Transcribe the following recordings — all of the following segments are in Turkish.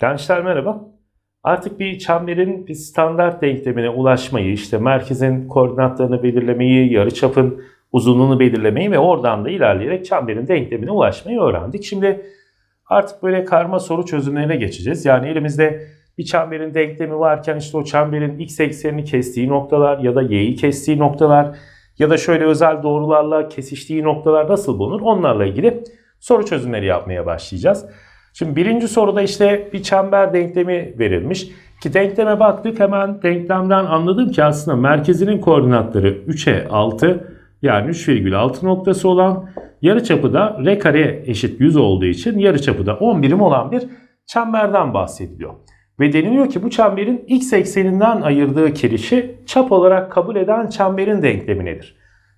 Gençler merhaba. Artık bir çemberin bir standart denklemine ulaşmayı, işte merkezin koordinatlarını belirlemeyi, yarıçapın uzunluğunu belirlemeyi ve oradan da ilerleyerek çemberin denklemine ulaşmayı öğrendik. Şimdi artık böyle karma soru çözümlerine geçeceğiz. Yani elimizde bir çemberin denklemi varken işte o çemberin x eksenini kestiği noktalar ya da y'yi kestiği noktalar ya da şöyle özel doğrularla kesiştiği noktalar nasıl bulunur onlarla ilgili soru çözümleri yapmaya başlayacağız. Şimdi birinci soruda işte bir çember denklemi verilmiş. Ki denkleme baktık hemen denklemden anladım ki aslında merkezinin koordinatları 3'e 6 yani 3,6 noktası olan yarıçapı da r kare eşit 100 olduğu için yarıçapı da 10 birim olan bir çemberden bahsediliyor. Ve deniliyor ki bu çemberin x ekseninden ayırdığı kirişi çap olarak kabul eden çemberin denklemi nedir?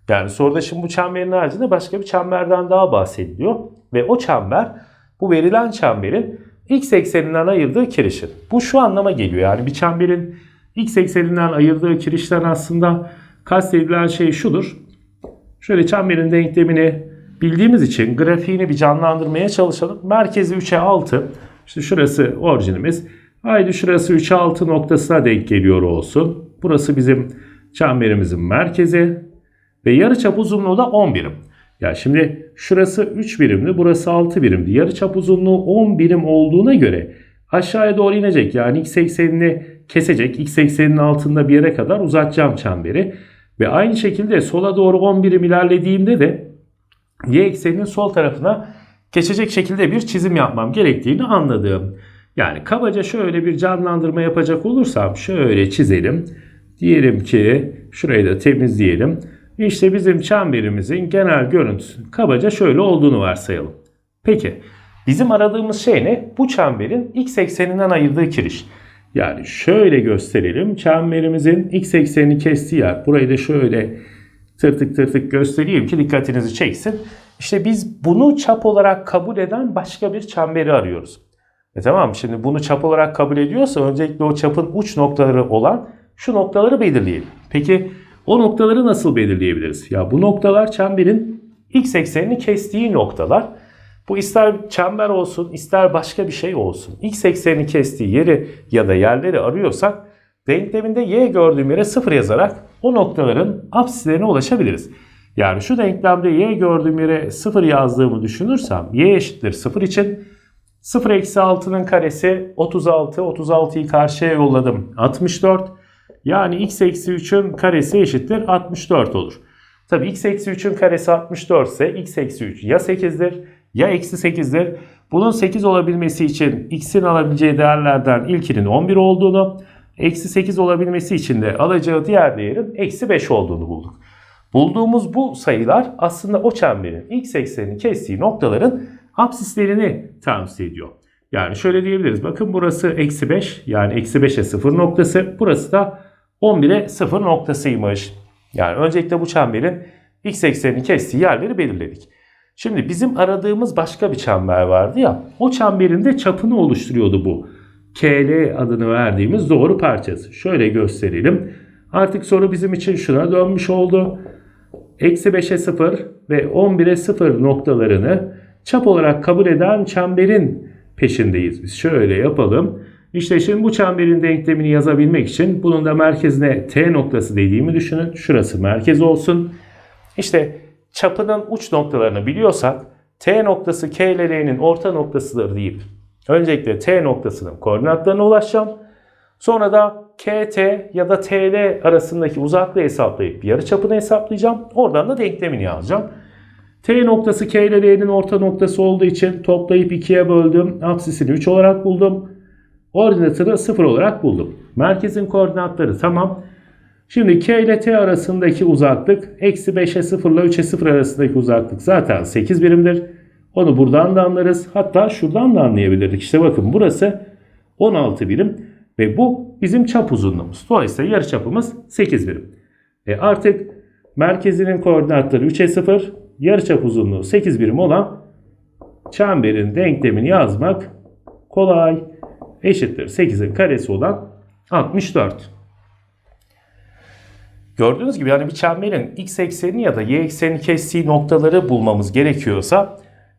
Yani soruda şimdi bu çemberin haricinde başka bir çemberden daha bahsediliyor. Ve o çember bu verilen çemberin x ekseninden ayırdığı kirişin. Bu şu anlama geliyor yani bir çemberin x ekseninden ayırdığı kirişten aslında kastedilen şey şudur. Şöyle çemberin denklemini bildiğimiz için grafiğini bir canlandırmaya çalışalım. Merkezi 3'e 6. İşte şurası orijinimiz. Haydi şurası 3'e 6 noktasına denk geliyor olsun. Burası bizim çemberimizin merkezi. Ve yarıçap uzunluğu da 10 birim. Ya şimdi şurası 3 birimdi, burası 6 birimdi. Yarıçap uzunluğu 10 birim olduğuna göre aşağıya doğru inecek. Yani x eksenini kesecek. X ekseninin altında bir yere kadar uzatacağım çemberi. Ve aynı şekilde sola doğru 10 birim ilerlediğimde de y ekseninin sol tarafına geçecek şekilde bir çizim yapmam gerektiğini anladım. Yani kabaca şöyle bir canlandırma yapacak olursam şöyle çizelim. Diyelim ki şurayı da temizleyelim. İşte bizim çemberimizin genel görüntüsü kabaca şöyle olduğunu varsayalım. Peki bizim aradığımız şey ne? Bu çemberin x ekseninden ayırdığı kiriş. Yani şöyle gösterelim. Çemberimizin x eksenini kestiği yer. Burayı da şöyle tırtık tırtık göstereyim ki dikkatinizi çeksin. İşte biz bunu çap olarak kabul eden başka bir çemberi arıyoruz. E tamam şimdi bunu çap olarak kabul ediyorsa öncelikle o çapın uç noktaları olan şu noktaları belirleyelim. Peki o noktaları nasıl belirleyebiliriz? Ya bu noktalar çemberin x eksenini kestiği noktalar. Bu ister çember olsun ister başka bir şey olsun. X eksenini kestiği yeri ya da yerleri arıyorsak denkleminde y gördüğüm yere 0 yazarak o noktaların apsislerine ulaşabiliriz. Yani şu denklemde y gördüğüm yere 0 yazdığımı düşünürsem y eşittir 0 için 0 eksi 6'nın karesi 36. 36'yı karşıya yolladım. 64. Yani x eksi 3'ün karesi eşittir 64 olur. Tabi x eksi 3'ün karesi 64 ise x eksi 3 ya 8'dir ya eksi 8'dir. Bunun 8 olabilmesi için x'in alabileceği değerlerden ilkinin 11 olduğunu, eksi 8 olabilmesi için de alacağı diğer değerin eksi 5 olduğunu bulduk. Bulduğumuz bu sayılar aslında o çemberin x eksenini kestiği noktaların apsislerini temsil ediyor. Yani şöyle diyebiliriz. Bakın burası eksi 5 yani eksi 5'e 0 noktası. Burası da 11'e 0 noktasıymış. Yani öncelikle bu çemberin x eksenini kestiği yerleri belirledik. Şimdi bizim aradığımız başka bir çember vardı ya. O çemberin de çapını oluşturuyordu bu. KL adını verdiğimiz doğru parçası. Şöyle gösterelim. Artık soru bizim için şuna dönmüş oldu. Eksi 5'e 0 ve 11'e 0 noktalarını çap olarak kabul eden çemberin peşindeyiz biz. Şöyle yapalım. İşte şimdi bu çemberin denklemini yazabilmek için bunun da merkezine T noktası dediğimi düşünün. Şurası merkez olsun. İşte çapının uç noktalarını biliyorsak T noktası K ile L'nin orta noktasıdır deyip öncelikle T noktasının koordinatlarına ulaşacağım. Sonra da KT ya da TL arasındaki uzaklığı hesaplayıp yarıçapını hesaplayacağım. Oradan da denklemini yazacağım. T noktası K ile L'nin orta noktası olduğu için toplayıp 2'ye böldüm. Apsisini 3 olarak buldum. Ordinatını 0 olarak buldum. Merkezin koordinatları tamam. Şimdi K ile T arasındaki uzaklık eksi 5'e 0 ile 3'e 0 arasındaki uzaklık zaten 8 birimdir. Onu buradan da anlarız. Hatta şuradan da anlayabilirdik. İşte bakın burası 16 birim ve bu bizim çap uzunluğumuz. Dolayısıyla yarıçapımız 8 birim. E artık merkezinin koordinatları 3'e 0, yarıçap uzunluğu 8 birim olan çemberin denklemini yazmak kolay. Eşittir 8'in karesi olan 64. Gördüğünüz gibi yani bir çemberin x eksenini ya da y eksenini kestiği noktaları bulmamız gerekiyorsa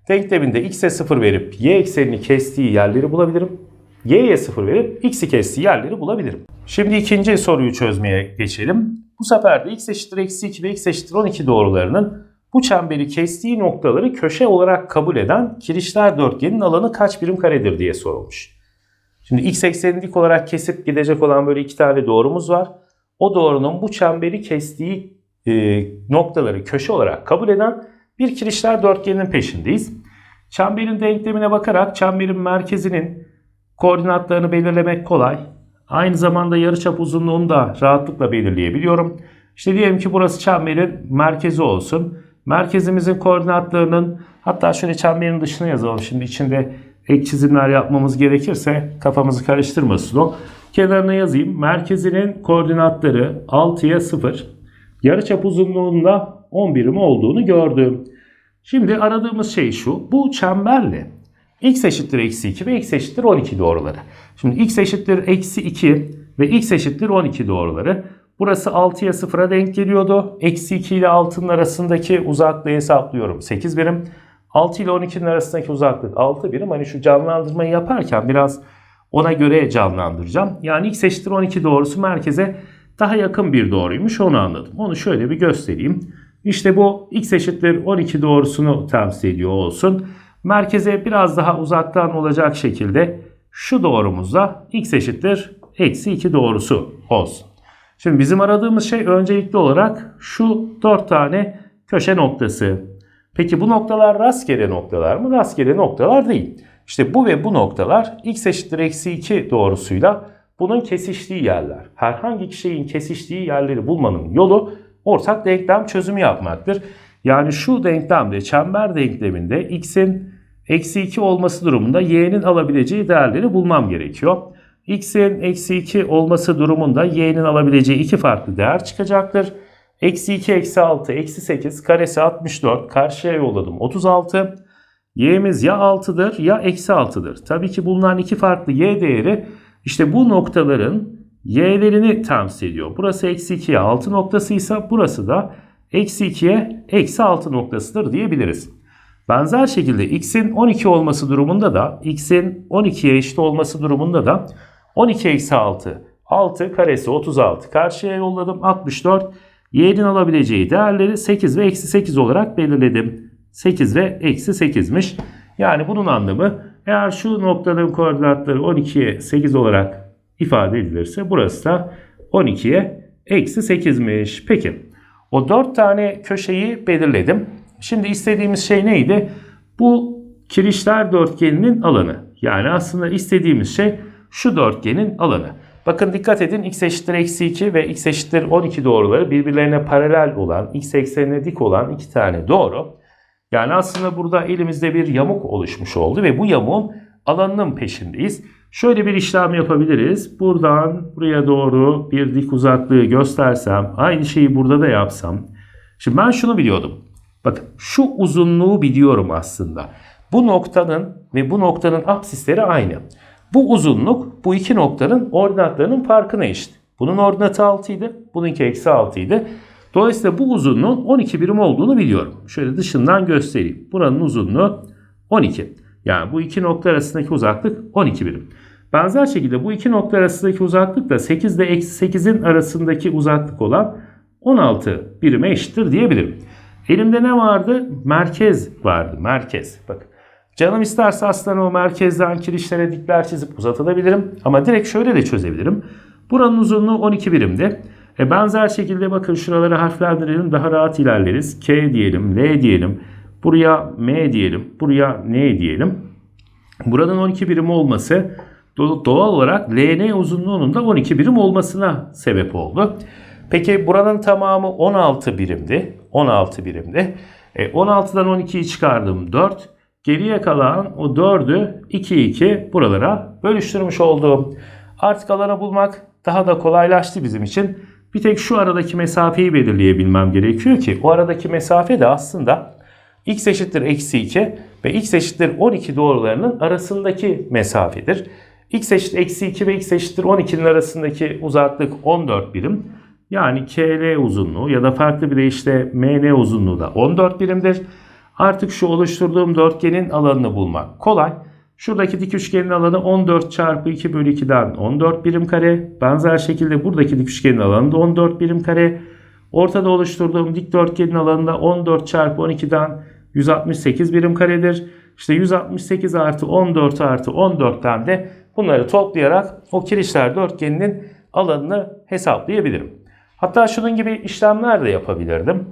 denkleminde x'e 0 verip y eksenini kestiği yerleri bulabilirim. y'ye 0 verip x'i kestiği yerleri bulabilirim. Şimdi ikinci soruyu çözmeye geçelim. Bu sefer de x eşittir eksi 2 ve x eşittir 12 doğrularının bu çemberi kestiği noktaları köşe olarak kabul eden kirişler dörtgenin alanı kaç birim karedir diye sorulmuş. Şimdi x eksenini dik olarak kesip gidecek olan böyle iki tane doğrumuz var. O doğrunun bu çemberi kestiği e, noktaları köşe olarak kabul eden bir kirişler dörtgeninin peşindeyiz. Çemberin denklemine bakarak çemberin merkezinin koordinatlarını belirlemek kolay. Aynı zamanda yarıçap uzunluğunu da rahatlıkla belirleyebiliyorum. İşte diyelim ki burası çemberin merkezi olsun. Merkezimizin koordinatlarının hatta şöyle çemberin dışına yazalım. Şimdi içinde ek çizimler yapmamız gerekirse kafamızı karıştırmasın o. Kenarına yazayım. Merkezinin koordinatları 6'ya 0. Yarıçap uzunluğunda 10 birim olduğunu gördüm. Şimdi aradığımız şey şu. Bu çemberle x eşittir eksi 2 ve x eşittir 12 doğruları. Şimdi x eşittir eksi 2 ve x eşittir 12 doğruları. Burası 6'ya 0'a denk geliyordu. Eksi 2 ile 6'nın arasındaki uzaklığı hesaplıyorum. 8 birim. 6 ile 12'nin arasındaki uzaklık 6 birim. Hani şu canlandırmayı yaparken biraz ona göre canlandıracağım. Yani x eşittir 12 doğrusu merkeze daha yakın bir doğruymuş onu anladım. Onu şöyle bir göstereyim. İşte bu x eşittir 12 doğrusunu temsil ediyor olsun. Merkeze biraz daha uzaktan olacak şekilde şu doğrumuzda x eşittir eksi 2 doğrusu olsun. Şimdi bizim aradığımız şey öncelikli olarak şu 4 tane köşe noktası. Peki bu noktalar rastgele noktalar mı? Rastgele noktalar değil. İşte bu ve bu noktalar x eşittir eksi 2 doğrusuyla bunun kesiştiği yerler. Herhangi şeyin kesiştiği yerleri bulmanın yolu ortak denklem çözümü yapmaktır. Yani şu denklemde çember denkleminde x'in eksi 2 olması durumunda y'nin alabileceği değerleri bulmam gerekiyor. x'in eksi 2 olması durumunda y'nin alabileceği iki farklı değer çıkacaktır. Eksi 2 eksi 6 eksi 8 karesi 64 karşıya yolladım 36. y'miz ya 6'dır ya eksi 6'dır. Tabii ki bulunan iki farklı y değeri işte bu noktaların y'lerini temsil ediyor. Burası eksi 2'ye 6 noktasıysa burası da eksi 2'ye eksi 6 noktasıdır diyebiliriz. Benzer şekilde x'in 12 olması durumunda da x'in 12'ye eşit olması durumunda da 12 eksi 6 6 karesi 36 karşıya yolladım 64 y'nin alabileceği değerleri 8 ve eksi 8 olarak belirledim. 8 ve eksi 8'miş. Yani bunun anlamı eğer şu noktanın koordinatları 12'ye 8 olarak ifade edilirse burası da 12'ye eksi 8'miş. Peki o 4 tane köşeyi belirledim. Şimdi istediğimiz şey neydi? Bu kirişler dörtgeninin alanı. Yani aslında istediğimiz şey şu dörtgenin alanı. Bakın dikkat edin x eşittir eksi 2 ve x eşittir 12 doğruları birbirlerine paralel olan, x eksenine dik olan iki tane doğru. Yani aslında burada elimizde bir yamuk oluşmuş oldu ve bu yamuğun alanının peşindeyiz. Şöyle bir işlem yapabiliriz. Buradan buraya doğru bir dik uzaklığı göstersem, aynı şeyi burada da yapsam. Şimdi ben şunu biliyordum. Bakın şu uzunluğu biliyorum aslında. Bu noktanın ve bu noktanın apsisleri aynı. Bu uzunluk bu iki noktanın ordinatlarının farkına eşit. Bunun ordinatı 6 idi. Bununki eksi 6 idi. Dolayısıyla bu uzunluğun 12 birim olduğunu biliyorum. Şöyle dışından göstereyim. Buranın uzunluğu 12. Yani bu iki nokta arasındaki uzaklık 12 birim. Benzer şekilde bu iki nokta arasındaki uzaklık da 8 ile eksi 8'in arasındaki uzaklık olan 16 birime eşittir diyebilirim. Elimde ne vardı? Merkez vardı. Merkez. Bakın. Canım isterse aslında o merkezden kirişlere dikler çizip uzatabilirim. Ama direkt şöyle de çözebilirim. Buranın uzunluğu 12 birimdi. E benzer şekilde bakın şuraları harflendirelim daha rahat ilerleriz. K diyelim, L diyelim. Buraya M diyelim. Buraya N diyelim. Buranın 12 birim olması doğal olarak LN uzunluğunun da 12 birim olmasına sebep oldu. Peki buranın tamamı 16 birimdi. 16 birimdi. E, 16'dan 12'yi çıkardım 4. Geriye kalan o 4'ü 2 2 buralara bölüştürmüş oldum. Artık alanı bulmak daha da kolaylaştı bizim için. Bir tek şu aradaki mesafeyi belirleyebilmem gerekiyor ki o aradaki mesafe de aslında x eşittir eksi 2 ve x eşittir 12 doğrularının arasındaki mesafedir. x eşittir eksi 2 ve x eşittir 12'nin arasındaki uzaklık 14 birim. Yani KL uzunluğu ya da farklı bir deyişle MN uzunluğu da 14 birimdir. Artık şu oluşturduğum dörtgenin alanını bulmak kolay. Şuradaki dik üçgenin alanı 14 çarpı 2 bölü 2'den 14 birim kare. Benzer şekilde buradaki dik üçgenin alanı da 14 birim kare. Ortada oluşturduğum dikdörtgenin alanında 14 çarpı 12'den 168 birim karedir. İşte 168 artı 14 artı 14'ten de bunları toplayarak o kirişler dörtgeninin alanını hesaplayabilirim. Hatta şunun gibi işlemler de yapabilirdim.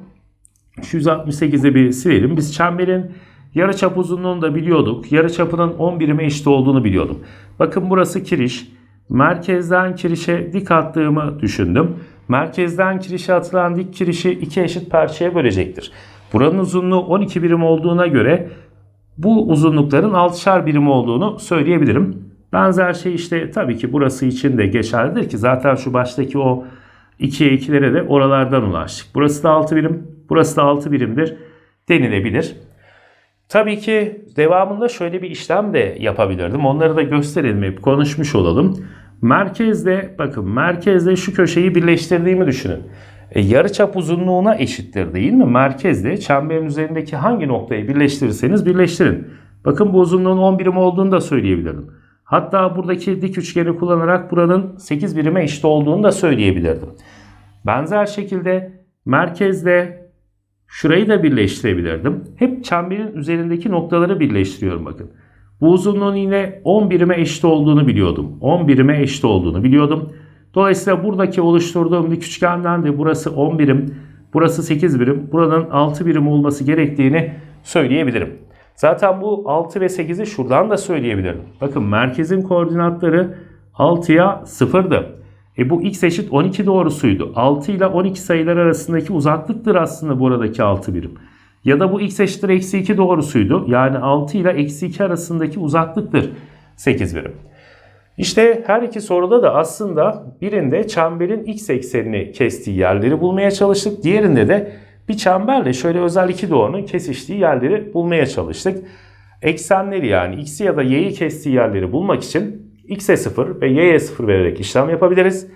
Şu 168'i bir silelim. Biz çemberin yarıçap uzunluğunu da biliyorduk. Yarıçapının 10 birime eşit olduğunu biliyordum. Bakın burası kiriş. Merkezden kirişe dik attığımı düşündüm. Merkezden kirişe atılan dik kirişi iki eşit parçaya bölecektir. Buranın uzunluğu 12 birim olduğuna göre bu uzunlukların 6'şar birim olduğunu söyleyebilirim. Benzer şey işte tabii ki burası için de geçerlidir ki zaten şu baştaki o 2'ye 2'lere de oralardan ulaştık. Burası da 6 birim, burası da 6 birimdir denilebilir. Tabii ki devamında şöyle bir işlem de yapabilirdim. Onları da gösterelim hep konuşmuş olalım. Merkezde bakın merkezde şu köşeyi birleştirdiğimi düşünün. E, yarıçap uzunluğuna eşittir değil mi? Merkezde çemberin üzerindeki hangi noktayı birleştirirseniz birleştirin. Bakın bu uzunluğun 10 birim olduğunu da söyleyebilirdim. Hatta buradaki dik üçgeni kullanarak buranın 8 birime eşit olduğunu da söyleyebilirdim. Benzer şekilde merkezde şurayı da birleştirebilirdim. Hep çemberin üzerindeki noktaları birleştiriyorum bakın. Bu uzunluğun yine 10 birime eşit olduğunu biliyordum. 10 birime eşit olduğunu biliyordum. Dolayısıyla buradaki oluşturduğum dik üçgenden de burası 10 birim, burası 8 birim, buranın 6 birim olması gerektiğini söyleyebilirim. Zaten bu 6 ve 8'i şuradan da söyleyebilirim. Bakın merkezin koordinatları 6'ya 0'dı. E bu x eşit 12 doğrusuydu. 6 ile 12 sayılar arasındaki uzaklıktır aslında buradaki 6 birim. Ya da bu x eşittir eksi 2 doğrusuydu. Yani 6 ile eksi 2 arasındaki uzaklıktır 8 birim. İşte her iki soruda da aslında birinde çemberin x eksenini kestiği yerleri bulmaya çalıştık. Diğerinde de bir çemberle şöyle özel iki doğrunun kesiştiği yerleri bulmaya çalıştık. Eksenleri yani x'i ya da y'yi kestiği yerleri bulmak için x'e 0 ve y'ye 0 vererek işlem yapabiliriz.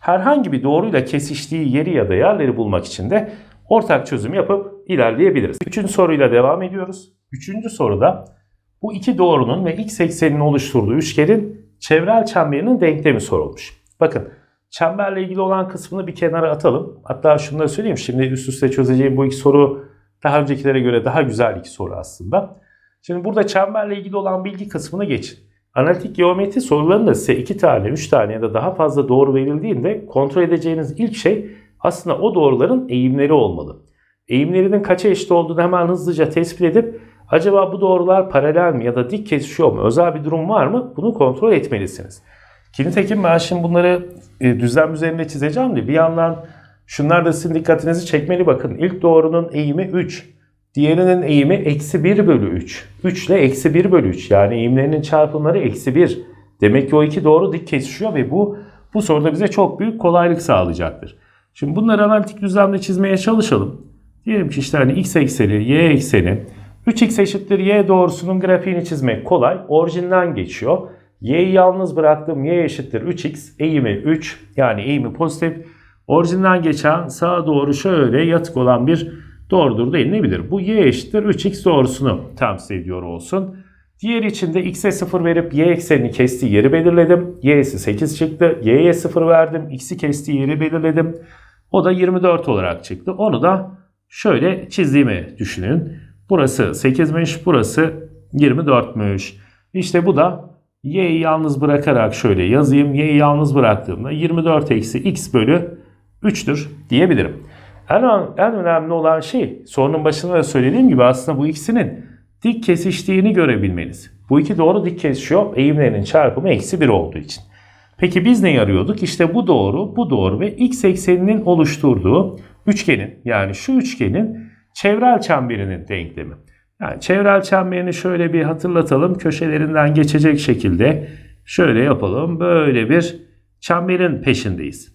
Herhangi bir doğruyla kesiştiği yeri ya da yerleri bulmak için de ortak çözüm yapıp ilerleyebiliriz. Üçüncü soruyla devam ediyoruz. Üçüncü soruda bu iki doğrunun ve x ekseninin oluşturduğu üçgenin çevrel çemberinin denklemi sorulmuş. Bakın çemberle ilgili olan kısmını bir kenara atalım. Hatta şunu da söyleyeyim. Şimdi üst üste çözeceğim bu iki soru daha öncekilere göre daha güzel iki soru aslında. Şimdi burada çemberle ilgili olan bilgi kısmını geçin. Analitik geometri sorularında size iki tane, üç tane ya da daha fazla doğru verildiğinde kontrol edeceğiniz ilk şey aslında o doğruların eğimleri olmalı. Eğimlerinin kaça eşit olduğunu hemen hızlıca tespit edip acaba bu doğrular paralel mi ya da dik kesişiyor mu, özel bir durum var mı bunu kontrol etmelisiniz. Ki nitekim ben şimdi bunları e, düzlem üzerinde çizeceğim de bir yandan şunlar da sizin dikkatinizi çekmeli bakın. İlk doğrunun eğimi 3. Diğerinin eğimi eksi 1 bölü 3. 3 ile eksi 1 bölü 3. Yani eğimlerinin çarpımları eksi 1. Demek ki o iki doğru dik kesişiyor ve bu bu soruda bize çok büyük kolaylık sağlayacaktır. Şimdi bunları analitik düzlemde çizmeye çalışalım. Diyelim ki işte hani x ekseni, y ekseni. 3x eşittir y doğrusunun grafiğini çizmek kolay. Orijinden geçiyor. y'yi yalnız bıraktım. y eşittir 3x. Eğimi 3 yani eğimi pozitif. Orijinden geçen sağa doğru şöyle yatık olan bir doğrudur denilebilir. Bu y eşittir 3x doğrusunu temsil ediyor olsun. Diğer için de x'e 0 verip y eksenini kestiği yeri belirledim. y'si 8 çıktı. y'ye 0 verdim. x'i kestiği yeri belirledim. O da 24 olarak çıktı. Onu da şöyle çizdiğimi düşünün. Burası 8'miş, burası 24'müş. İşte bu da y'yi yalnız bırakarak şöyle yazayım. y'yi yalnız bıraktığımda 24 eksi x bölü 3'tür diyebilirim. En, en önemli olan şey sorunun başında da söylediğim gibi aslında bu ikisinin dik kesiştiğini görebilmeniz. Bu iki doğru dik kesişiyor. Eğimlerinin çarpımı eksi 1 olduğu için. Peki biz ne arıyorduk? İşte bu doğru, bu doğru ve x ekseninin oluşturduğu üçgenin yani şu üçgenin çevrel çemberinin denklemi. Yani çevrel çemberini şöyle bir hatırlatalım. Köşelerinden geçecek şekilde şöyle yapalım. Böyle bir çemberin peşindeyiz.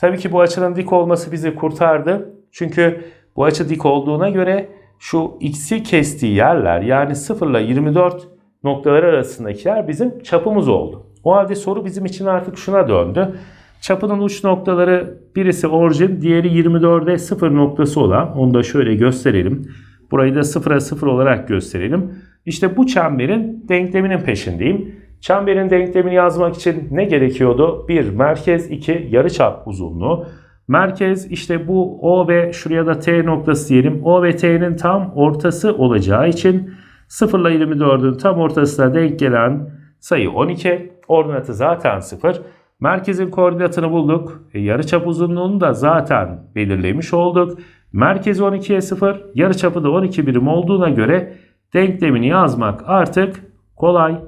Tabii ki bu açının dik olması bizi kurtardı. Çünkü bu açı dik olduğuna göre şu x'i kestiği yerler yani 0 ile 24 noktalar arasındaki yer bizim çapımız oldu. O halde soru bizim için artık şuna döndü. Çapının uç noktaları birisi orijin, diğeri 24'e 0 noktası olan. Onu da şöyle gösterelim. Burayı da 0'a 0 olarak gösterelim. İşte bu çemberin denkleminin peşindeyim. Çemberin denklemini yazmak için ne gerekiyordu? 1 merkez, 2 yarıçap uzunluğu. Merkez işte bu O ve şuraya da T noktası diyelim. O ve T'nin tam ortası olacağı için 0 ile 24'ün tam ortasına denk gelen sayı 12. Ordinatı zaten 0. Merkezin koordinatını bulduk. E, yarıçap uzunluğunu da zaten belirlemiş olduk. Merkezi 12'ye 0, yarıçapı da 12 birim olduğuna göre denklemini yazmak artık kolay.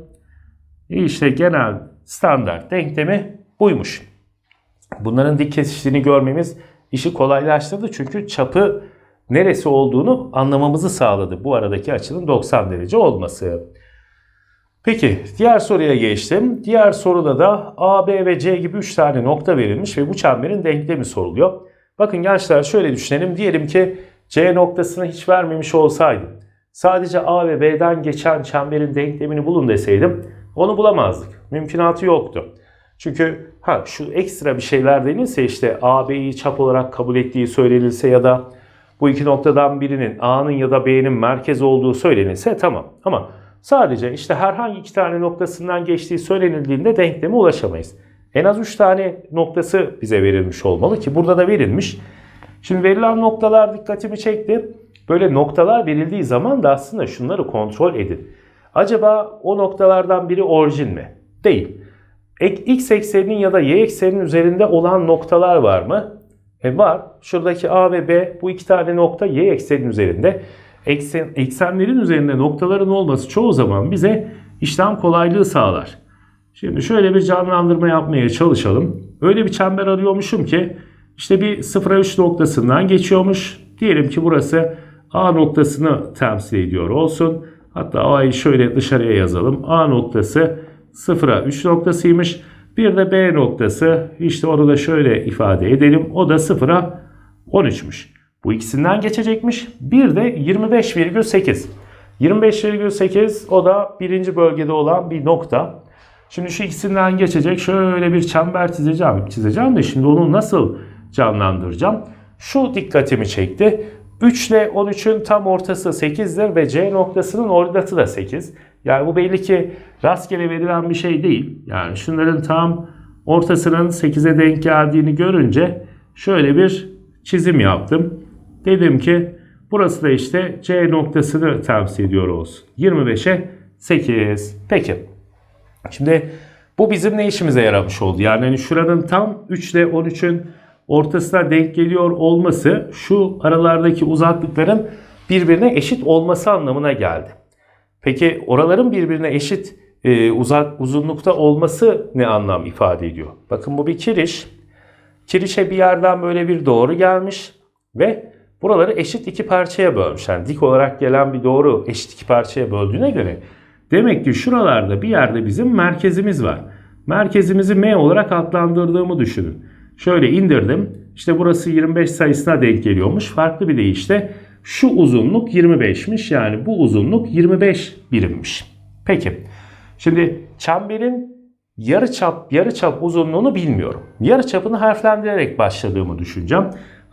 E işte genel standart denklemi buymuş. Bunların dik kesiştiğini görmemiz işi kolaylaştırdı çünkü çapı neresi olduğunu anlamamızı sağladı. Bu aradaki açının 90 derece olması. Peki diğer soruya geçtim. Diğer soruda da A, B ve C gibi 3 tane nokta verilmiş ve bu çemberin denklemi soruluyor. Bakın gençler şöyle düşünelim. Diyelim ki C noktasını hiç vermemiş olsaydım. Sadece A ve B'den geçen çemberin denklemini bulun deseydim onu bulamazdık. Mümkünatı yoktu. Çünkü ha şu ekstra bir şeyler denilse işte A, B'yi çap olarak kabul ettiği söylenilse ya da bu iki noktadan birinin A'nın ya da B'nin merkez olduğu söylenilse tamam. Ama sadece işte herhangi iki tane noktasından geçtiği söylenildiğinde denkleme ulaşamayız. En az 3 tane noktası bize verilmiş olmalı ki burada da verilmiş. Şimdi verilen noktalar dikkatimi çekti. Böyle noktalar verildiği zaman da aslında şunları kontrol edin. Acaba o noktalardan biri orijin mi? Değil. X ekseninin ya da Y ekseninin üzerinde olan noktalar var mı? E var. Şuradaki A ve B bu iki tane nokta Y eksenin üzerinde. Eksen, eksenlerin üzerinde noktaların olması çoğu zaman bize işlem kolaylığı sağlar. Şimdi şöyle bir canlandırma yapmaya çalışalım. Öyle bir çember arıyormuşum ki işte bir 0'a 3 noktasından geçiyormuş. Diyelim ki burası A noktasını temsil ediyor olsun. Hatta A'yı şöyle dışarıya yazalım. A noktası 0'a 3 noktasıymış. Bir de B noktası işte onu da şöyle ifade edelim. O da 0'a 13'müş. Bu ikisinden geçecekmiş. Bir de 25,8. 25,8 o da birinci bölgede olan bir nokta. Şimdi şu ikisinden geçecek. Şöyle bir çember çizeceğim. Çizeceğim de şimdi onu nasıl canlandıracağım? Şu dikkatimi çekti. 3 ile 13'ün tam ortası 8'dir ve C noktasının ordinatı da 8. Yani bu belli ki rastgele verilen bir şey değil. Yani şunların tam ortasının 8'e denk geldiğini görünce şöyle bir çizim yaptım. Dedim ki burası da işte C noktasını temsil ediyor olsun. 25'e 8. Peki. Şimdi bu bizim ne işimize yaramış oldu? Yani hani şuranın tam 3 ile 13'ün ortasına denk geliyor olması şu aralardaki uzaklıkların birbirine eşit olması anlamına geldi. Peki oraların birbirine eşit e, uzak uzunlukta olması ne anlam ifade ediyor? Bakın bu bir kiriş. Kirişe bir yerden böyle bir doğru gelmiş ve buraları eşit iki parçaya bölmüş. Yani dik olarak gelen bir doğru eşit iki parçaya böldüğüne göre demek ki şuralarda bir yerde bizim merkezimiz var. Merkezimizi M olarak adlandırdığımı düşünün. Şöyle indirdim. İşte burası 25 sayısına denk geliyormuş. Farklı bir deyişle şu uzunluk 25'miş. Yani bu uzunluk 25 birimmiş. Peki. Şimdi çemberin yarı çap yarı çap uzunluğunu bilmiyorum. Yarı çapını harflendirerek başladığımı düşüneceğim.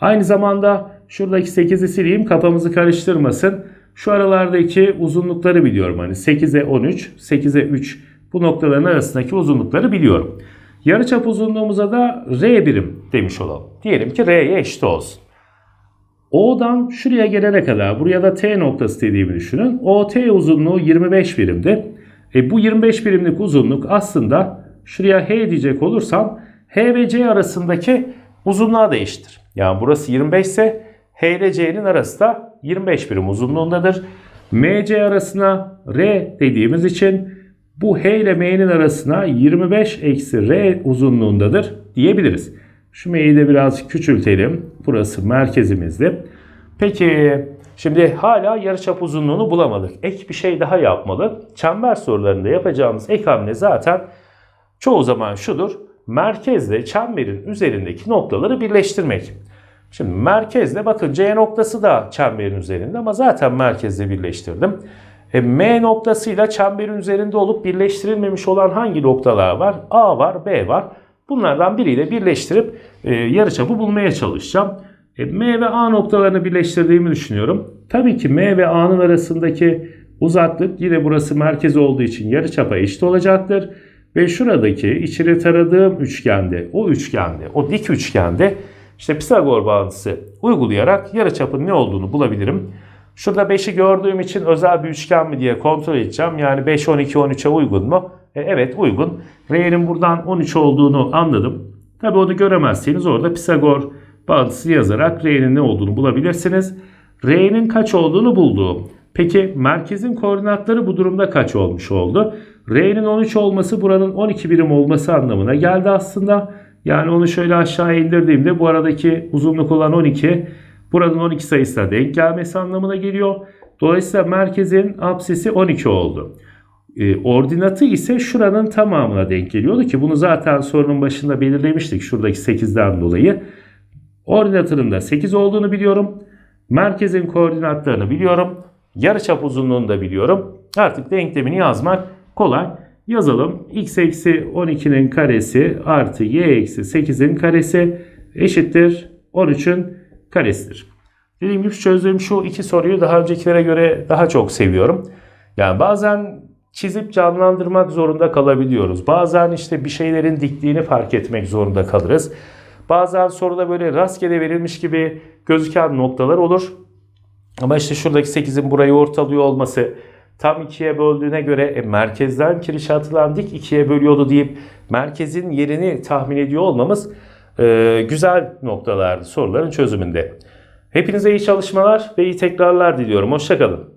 Aynı zamanda şuradaki 8'i sileyim kafamızı karıştırmasın. Şu aralardaki uzunlukları biliyorum. Hani 8'e 13, 8'e 3 bu noktaların arasındaki uzunlukları biliyorum. Yarıçap uzunluğumuza da R birim demiş olalım. Diyelim ki R'ye eşit olsun. O'dan şuraya gelene kadar buraya da T noktası dediğimi düşünün. OT uzunluğu 25 birimdi. E bu 25 birimlik uzunluk aslında şuraya H diyecek olursam H ve C arasındaki uzunluğa da eşittir. Yani burası 25 ise H ile C'nin arası da 25 birim uzunluğundadır. MC arasına R dediğimiz için bu H ile M'nin arasına 25 eksi R uzunluğundadır diyebiliriz. Şu M'yi de biraz küçültelim. Burası merkezimizdi. Peki şimdi hala yarıçap uzunluğunu bulamadık. Ek bir şey daha yapmalı. Çember sorularında yapacağımız ek hamle zaten çoğu zaman şudur. Merkezle çemberin üzerindeki noktaları birleştirmek. Şimdi merkezle bakın C noktası da çemberin üzerinde ama zaten merkezle birleştirdim. E, M noktasıyla çemberin üzerinde olup birleştirilmemiş olan hangi noktalar var? A var, B var. Bunlardan biriyle birleştirip e, yarıçapı bulmaya çalışacağım. E, M ve A noktalarını birleştirdiğimi düşünüyorum. Tabii ki M ve A'nın arasındaki Uzaklık yine burası merkez olduğu için yarıçapa eşit olacaktır. Ve şuradaki içeri taradığım üçgende, o üçgende, o dik üçgende işte Pisagor bağıntısı uygulayarak yarıçapın ne olduğunu bulabilirim. Şurada 5'i gördüğüm için özel bir üçgen mi diye kontrol edeceğim. Yani 5, 12, 13'e uygun mu? E, evet uygun. R'nin buradan 13 olduğunu anladım. Tabi onu göremezseniz orada Pisagor bağıntısı yazarak R'nin ne olduğunu bulabilirsiniz. R'nin kaç olduğunu buldum. Peki merkezin koordinatları bu durumda kaç olmuş oldu? R'nin 13 olması buranın 12 birim olması anlamına geldi aslında. Yani onu şöyle aşağı indirdiğimde bu aradaki uzunluk olan 12 buranın 12 sayısına denk gelmesi anlamına geliyor. Dolayısıyla merkezin apsisi 12 oldu. E, ordinatı ise şuranın tamamına denk geliyordu ki bunu zaten sorunun başında belirlemiştik şuradaki 8'den dolayı. Ordinatının da 8 olduğunu biliyorum. Merkezin koordinatlarını biliyorum. Yarıçap uzunluğunu da biliyorum. Artık denklemini yazmak kolay. Yazalım. x eksi 12'nin karesi artı y eksi 8'in karesi eşittir 13'ün karesidir. Dediğim gibi çözdüğüm şu iki soruyu daha öncekilere göre daha çok seviyorum. Yani bazen çizip canlandırmak zorunda kalabiliyoruz. Bazen işte bir şeylerin dikliğini fark etmek zorunda kalırız. Bazen soruda böyle rastgele verilmiş gibi gözüken noktalar olur. Ama işte şuradaki 8'in burayı ortalıyor olması tam ikiye böldüğüne göre e, merkezden kirişe atılan dik ikiye bölüyordu deyip merkezin yerini tahmin ediyor olmamız e, güzel noktalardı soruların çözümünde. Hepinize iyi çalışmalar ve iyi tekrarlar diliyorum. Hoşçakalın.